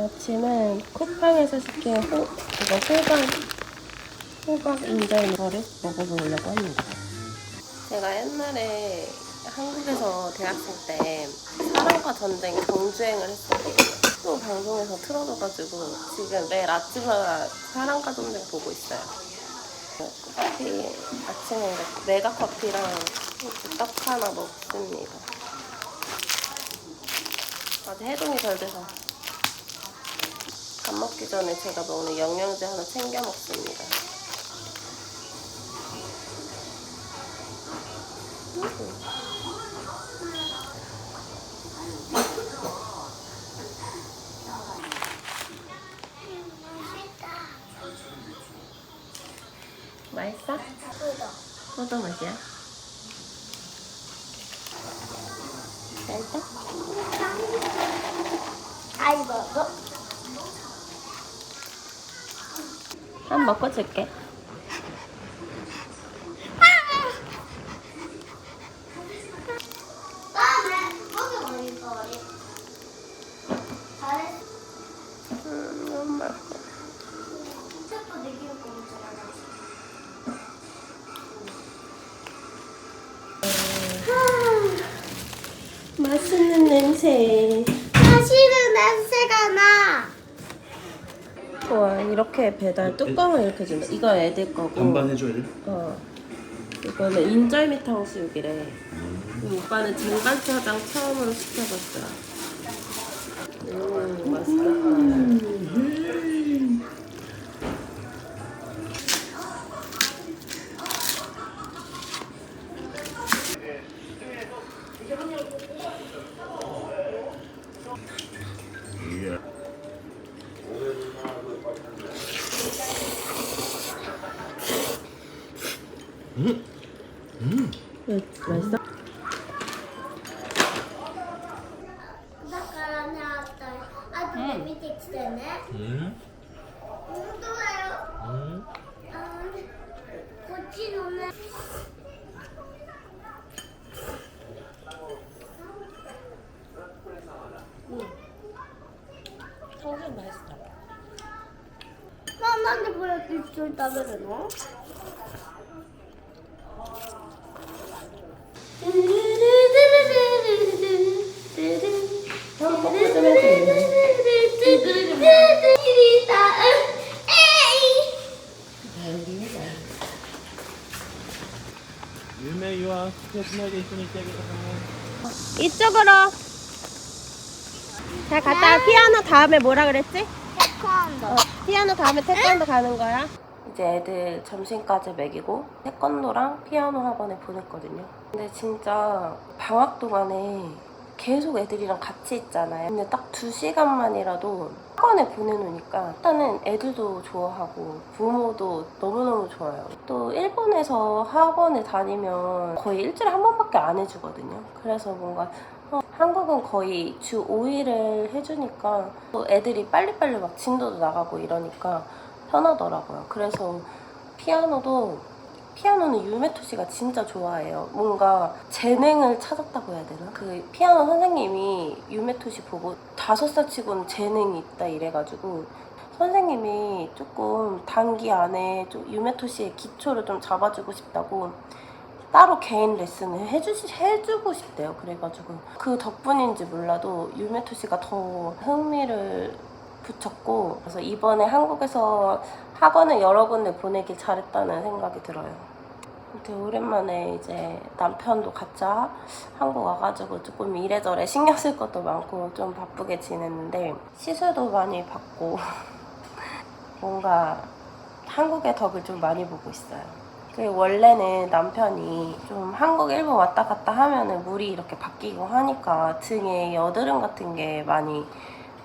아침은 쿠팡에서 시킨 호, 이거 호박, 호박 인절미를 먹어보려고 합니다. 제가 옛날에 한국에서 대학생 때 사랑과 전쟁 경주행을 했었거든요. 또 방송에서 틀어줘가지고 지금 매일 아침마다 사랑과 전쟁 보고 있어요. 커피 아침에 메가 커피랑 떡 하나 먹습니다. 아직 해동이 덜 돼서 밥 먹기 전에 제가 먹는 영양제 하나 챙겨 먹습니다. 맛있어? 포도 맛이야? 맛있어? 아이 먹어. 한번 먹고 줄게. 좋아, 이렇게 배달 뚜껑을 이렇게 준다. 이거 애들 거고. 반반 해줘야 돼? 어. 이거는 인절미 탕수육이래. 이 오빠는 쟁반짜장 처음으로 시켜봤어. 왜, 맛있어? 젓가락 나왔다. 아, 근데 밑에 치대네. 응? 운동해요. 응? 아, 고치 놓네. 탕수육 맛있어. 나 나한테 보여줄 줄 따르래 너. 형. 유메 스테이션에 이쪽으로. 자, 갔다가 피아노 다음에 뭐라 그랬지? 어, 피아노 다음에 태권도 가는 거야. 이제 애들 점심까지 먹이고 태권도랑 피아노 학원에 보냈거든요. 근데 진짜 방학 동안에 계속 애들이랑 같이 있잖아요. 근데 딱 두 시간만이라도 학원에 보내놓으니까 일단은 애들도 좋아하고 부모도 너무너무 좋아요. 또 일본에서 학원에 다니면 거의 일주일에 한 번밖에 안 해주거든요. 그래서 뭔가 어, 한국은 거의 주 5일을 해주니까 또 애들이 빨리빨리 막 진도도 나가고 이러니까 편하더라고요. 그래서 피아노도 피아노는 유메토 씨가 진짜 좋아해요. 뭔가 재능을 찾았다고 해야 되나? 그 피아노 선생님이 유메토 씨 보고 다섯 살 치고는 재능이 있다 이래가지고 선생님이 조금 단기 안에 좀 유메토 씨의 기초를 좀 잡아주고 싶다고 따로 개인 레슨을 해주시, 해주고 싶대요. 그래가지고 그 덕분인지 몰라도 유메토 씨가 더 흥미를 붙였고 그래서 이번에 한국에서 학원을 여러 군데 보내길 잘했다는 생각이 들어요. 되게 오랜만에 이제 남편도 같이 한국 와가지고 조금 이래저래 신경 쓸 것도 많고 좀 바쁘게 지냈는데 시술도 많이 받고 뭔가 한국의 덕을 좀 많이 보고 있어요. 그 원래는 남편이 좀 한국, 일본 왔다 갔다 하면은 물이 이렇게 바뀌고 하니까 등에 여드름 같은 게 많이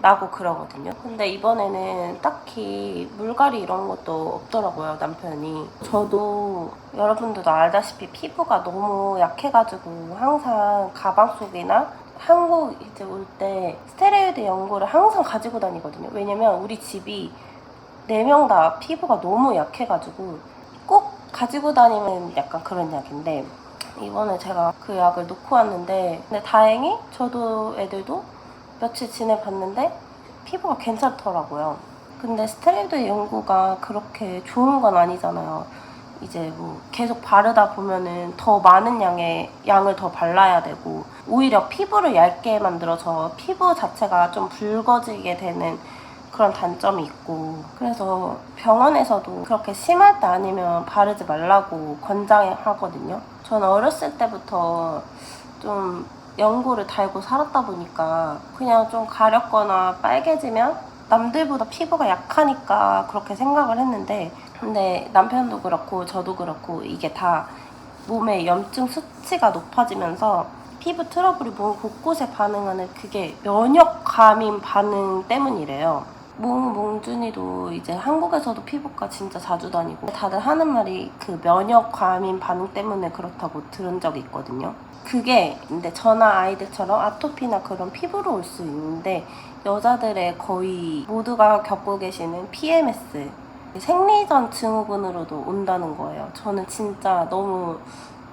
나고 그러거든요. 근데 이번에는 딱히 물갈이 이런 것도 없더라고요, 남편이. 저도 여러분들도 알다시피 피부가 너무 약해가지고 항상 가방 속이나 한국 이제 올 때 스테로이드 연고를 항상 가지고 다니거든요. 왜냐면 우리 집이 네 명 다 피부가 너무 약해가지고 꼭 가지고 다니면 약간 그런 약인데 이번에 제가 그 약을 놓고 왔는데 근데 다행히 저도 애들도 며칠 지내봤는데 피부가 괜찮더라고요. 근데 스테로이드 연구가 그렇게 좋은 건 아니잖아요. 이제 뭐 계속 바르다 보면은 더 많은 양의 양을 더 발라야 되고 오히려 피부를 얇게 만들어서 피부 자체가 좀 붉어지게 되는 그런 단점이 있고 그래서 병원에서도 그렇게 심할 때 아니면 바르지 말라고 권장하거든요. 저는 어렸을 때부터 좀 연고를 달고 살았다 보니까 그냥 좀 가렵거나 빨개지면 남들보다 피부가 약하니까 그렇게 생각을 했는데 근데 남편도 그렇고 저도 그렇고 이게 다 몸의 염증 수치가 높아지면서 피부 트러블이 몸 곳곳에 반응하는 그게 면역 감인 반응 때문이래요. 몽 몽준이도 이제 한국에서도 피부과 진짜 자주 다니고 다들 하는 말이 그 면역 감인 반응 때문에 그렇다고 들은 적이 있거든요. 그게 근데 저나 아이들처럼 아토피나 그런 피부로 올 수 있는데 여자들의 거의 모두가 겪고 계시는 PMS 생리전 증후군으로도 온다는 거예요. 저는 진짜 너무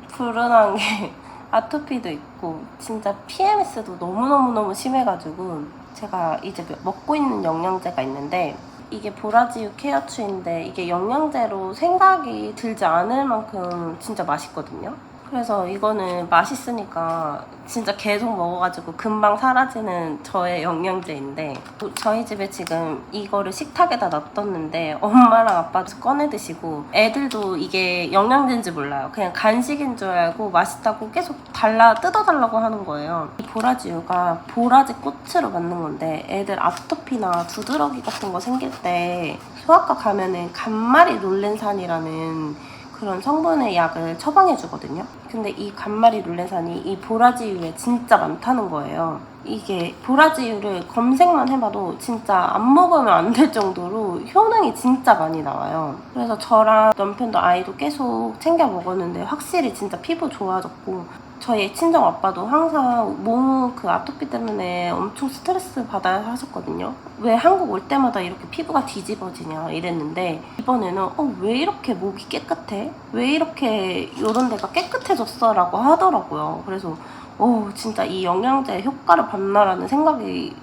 불운한 게 아토피도 있고 진짜 PMS도 너무너무너무 심해가지고 제가 이제 먹고 있는 영양제가 있는데 이게 보라지유 케어추인데 이게 영양제로 생각이 들지 않을 만큼 진짜 맛있거든요. 그래서 이거는 맛있으니까 진짜 계속 먹어가지고 금방 사라지는 저의 영양제인데 저희 집에 지금 이거를 식탁에다 놔뒀는데 엄마랑 아빠도 꺼내 드시고 애들도 이게 영양제인지 몰라요. 그냥 간식인 줄 알고 맛있다고 계속 달라 뜯어달라고 하는 거예요. 이 보라지유가 보라지 꽃으로 만든 건데 애들 아토피나 두드러기 같은 거 생길 때 소아과 가면은 간말이 룰렌산이라는 그런 성분의 약을 처방해 주거든요. 근데 이 간마리 룰레산이 이 보라지유에 진짜 많다는 거예요. 이게 보라지유를 검색만 해봐도 진짜 안 먹으면 안 될 정도로 효능이 진짜 많이 나와요. 그래서 저랑 남편도 아이도 계속 챙겨 먹었는데 확실히 진짜 피부 좋아졌고 저희 친정 아빠도 항상 몸 그 아토피 때문에 엄청 스트레스 받아야 하셨거든요. 왜 한국 올 때마다 이렇게 피부가 뒤집어지냐 이랬는데 이번에는 어, 왜 이렇게 목이 깨끗해? 왜 이렇게 이런 데가 깨끗해졌어? 라고 하더라고요. 그래서 어, 진짜 이 영양제의 효과를 봤나라는 생각이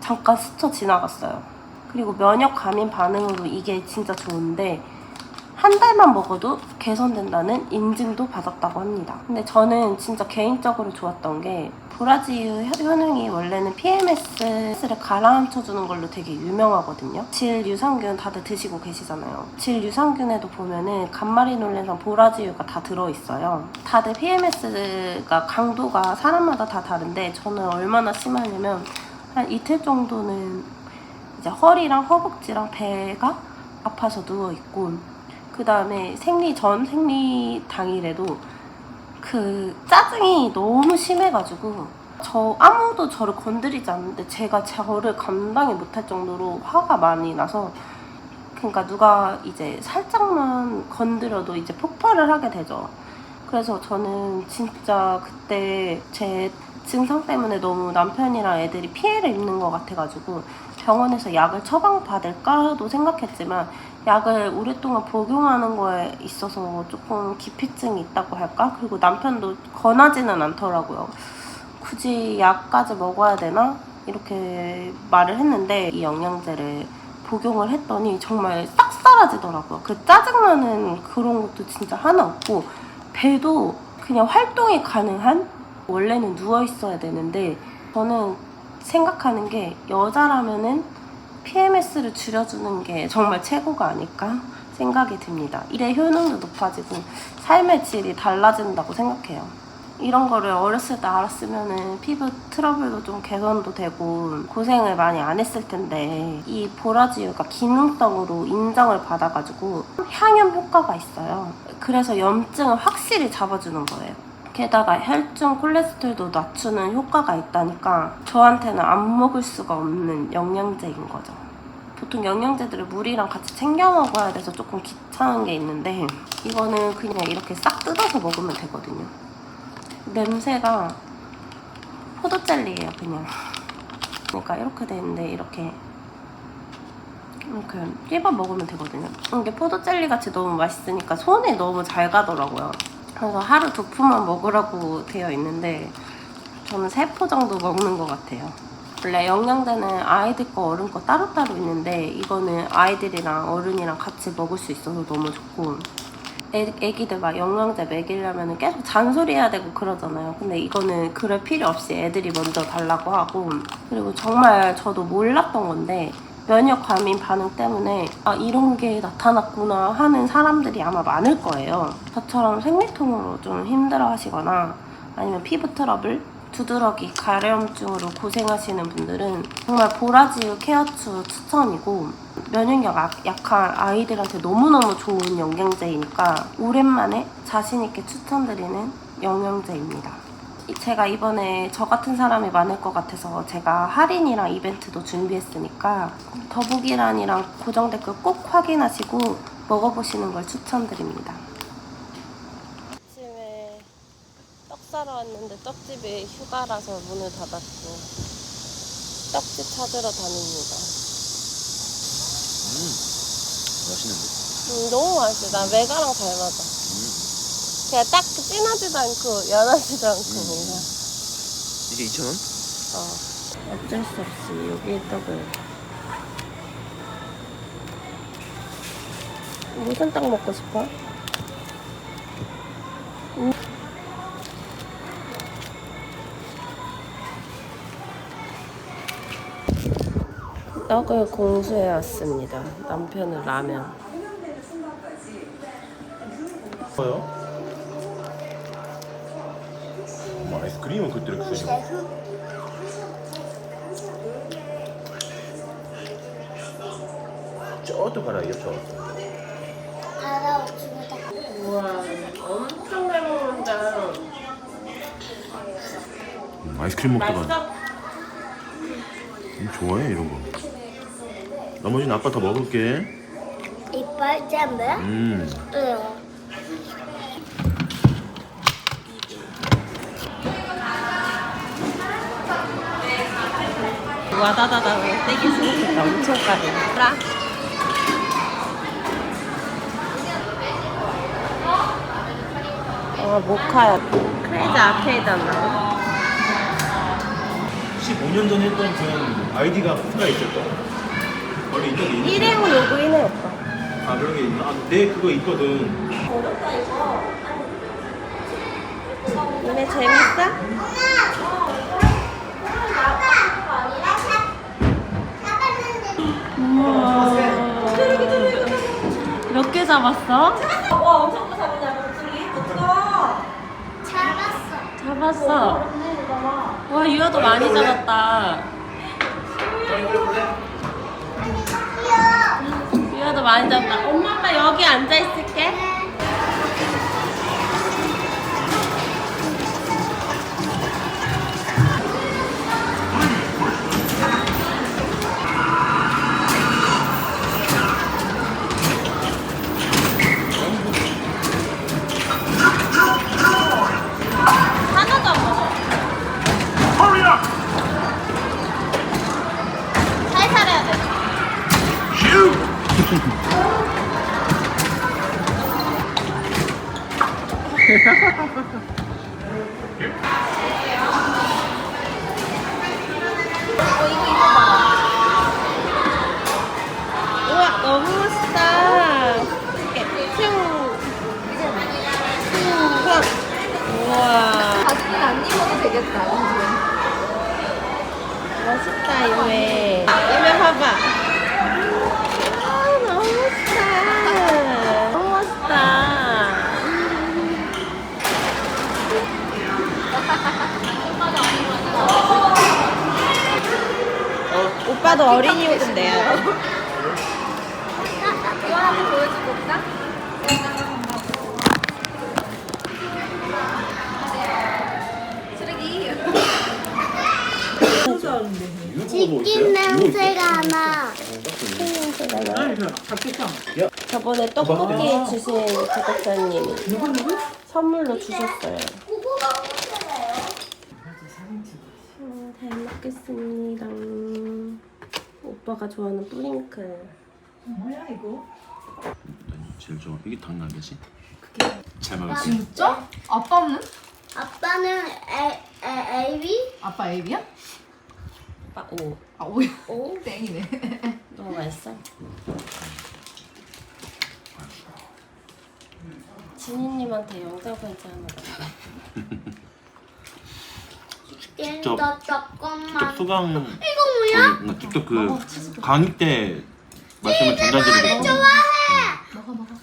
잠깐 스쳐 지나갔어요. 그리고 면역 감인 반응으로 이게 진짜 좋은데 한 달만 먹어도 개선된다는 인증도 받았다고 합니다. 근데 저는 진짜 개인적으로 좋았던 게 보라지유 효능이 원래는 PMS를 가라앉혀주는 걸로 되게 유명하거든요. 질 유산균 다들 드시고 계시잖아요. 질 유산균에도 보면은 간마리놀렌산 보라지유가 다 들어있어요. 다들 PMS가 강도가 사람마다 다 다른데 저는 얼마나 심하냐면 한 이틀 정도는 이제 허리랑 허벅지랑 배가 아파서 누워있고 그 다음에 생리 전 생리 당일에도 그 짜증이 너무 심해가지고 저 아무도 저를 건드리지 않는데 제가 저를 감당이 못할 정도로 화가 많이 나서 그러니까 누가 이제 살짝만 건드려도 이제 폭발을 하게 되죠. 그래서 저는 진짜 그때 제 증상 때문에 너무 남편이랑 애들이 피해를 입는 것 같아가지고 병원에서 약을 처방받을까도 생각했지만 약을 오랫동안 복용하는 거에 있어서 조금 기피증이 있다고 할까? 그리고 남편도 권하지는 않더라고요. 굳이 약까지 먹어야 되나? 이렇게 말을 했는데 이 영양제를 복용을 했더니 정말 싹 사라지더라고요. 그 짜증나는 그런 것도 진짜 하나 없고 배도 그냥 활동이 가능한 원래는 누워 있어야 되는데 저는 생각하는 게 여자라면은 PMS를 줄여주는 게 정말 최고가 아닐까 생각이 듭니다. 일의 효능도 높아지고 삶의 질이 달라진다고 생각해요. 이런 거를 어렸을 때 알았으면은 피부 트러블도 좀 개선도 되고 고생을 많이 안 했을 텐데 이 보라지유가 기능성으로 인정을 받아가지고 향염 효과가 있어요. 그래서 염증을 확실히 잡아주는 거예요. 게다가 혈중 콜레스테롤도 낮추는 효과가 있다니까 저한테는 안 먹을 수가 없는 영양제인 거죠. 보통 영양제들을 물이랑 같이 챙겨 먹어야 돼서 조금 귀찮은 게 있는데 이거는 그냥 이렇게 싹 뜯어서 먹으면 되거든요. 냄새가 포도젤리예요, 그냥. 그러니까 이렇게 돼 있는데 이렇게 이렇게 씹어 먹으면 되거든요. 이게 포도젤리 같이 너무 맛있으니까 손에 너무 잘 가더라고요. 그래서 하루 두 푼만 먹으라고 되어 있는데 저는 세 포 정도 먹는 것 같아요. 원래 영양제는 아이들 거 어른 거 따로따로 있는데 이거는 아이들이랑 어른이랑 같이 먹을 수 있어서 너무 좋고 애, 애기들 막 영양제 먹이려면 계속 잔소리 해야 되고 그러잖아요. 근데 이거는 그럴 필요 없이 애들이 먼저 달라고 하고 그리고 정말 저도 몰랐던 건데 면역 과민 반응 때문에 아 이런 게 나타났구나 하는 사람들이 아마 많을 거예요. 저처럼 생리통으로 좀 힘들어 하시거나 아니면 피부 트러블 두드러기, 가려움증으로 고생하시는 분들은 정말 보라지우 케어추 추천이고 면역력 약- 약한 아이들한테 너무너무 좋은 영양제이니까 오랜만에 자신있게 추천드리는 영양제입니다. 이- 제가 이번에 저 같은 사람이 많을 것 같아서 제가 할인이랑 이벤트도 준비했으니까 더보기란이랑 고정 댓글 꼭 확인하시고 먹어보시는 걸 추천드립니다. 아침에 떡 사러 왔는데 떡집이 휴가라서 문을 닫았고 떡집 찾으러 다닙니다. 맛있는데? 음, 너무 맛있어. 나 메가랑 잘 맞아. 그냥 딱 진하지도 않고 연하지도 않고 뭔가. 이게 2,000원? 어. 어쩔 수 없이 여기에 떡을. 무슨 떡 먹고 싶어? 음. 떡을 공수해 왔습니다. 남편은 라면. 뭐요? 저도 가라 이게 저 알아, 주다. 우와, 엄청 잘 먹는다. 아이스크림 먹다가 맛있어? 음, 좋아해 이런 거 나머지는 아빠 더 먹을게 이빨 잼배? 음 응. 와다다다 떼기 생겼다. 엄청 까네. 아, 모카야. 크레이지 아케이드나. 15년 전에 했던 그 아이디가 뭔가 있었죠? 원래 있는 게 있는 일회용 요구이네, 오빠. 아 그런 게 있나? 아, 내 그거 있거든 너네 재밌어? 몇 개 잡았어? 잡았어. 와, 유아도 많이 잡았다. 유아도 많이 잡았다. 엄마, 아빠 여기 앉아 있을게. 되겠다. 멋있다, 이메. 이메 봐봐. 아, 너무 멋있다. 너무 멋있다. 오빠도 어린이 내야 돼. 이거 한번 보여주고 올까? 치킨 냄새가 나. 저번에 떡볶이 주신 구독자님이 선물로 주셨어요. 음, 잘 먹겠습니다. 오빠가 좋아하는 뿌링클. 제일 좋아 이게 당나귀지? 그게 잘 먹었어 진짜? 아빠는? 아빠는 에, 에, 에이비? 아빠 애비야? 빠, 오. 아 오야. 오? 땡이네. 너무 맛있어? 진이님한테 영상 편지 하나 가 직접 조금만. 직접 수강 이거 뭐야? 응, 직접 그 강의 때 말씀을 전달드리고 먹어 먹어.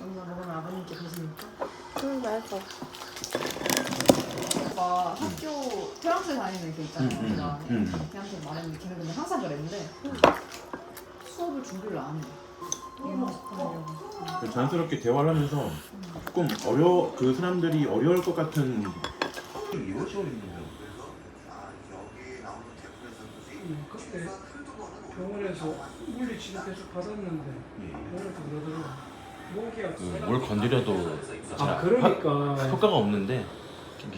엄마 먹으면 아버님께 드시니까. 응 맛있어 막 학교 다니는 그 있잖아요. 음, 음, 제가 음. 걔한테 말했는데 걔는 근데 항상 그랬는데 수업을 준비를 안 해. 얘만 하려고. 자연스럽게 대화를 하면서 조금 어려 그 사람들이 어려울 것 같은 그때 병원에서 물리 치료 계속 받았는데 병원에서 그러더라고 목이야 그뭘 건드려도 아 그러니까 하- 효과가 없는데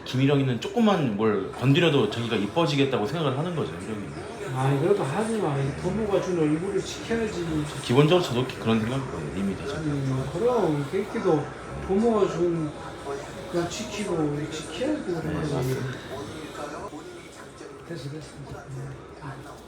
김일영이는 조금만 뭘 건드려도 자기가 이뻐지겠다고 생각을 하는 거죠. 이런 아니 그래도 하지마 부모가 준 얼굴을 지켜야지 기본적으로 저도 그런 생각이거든요. 이미 되죠. 음, 그럼 그렇게도 부모가 준 그걸 지키고 지켜야지 그래 됐어 됐어 음.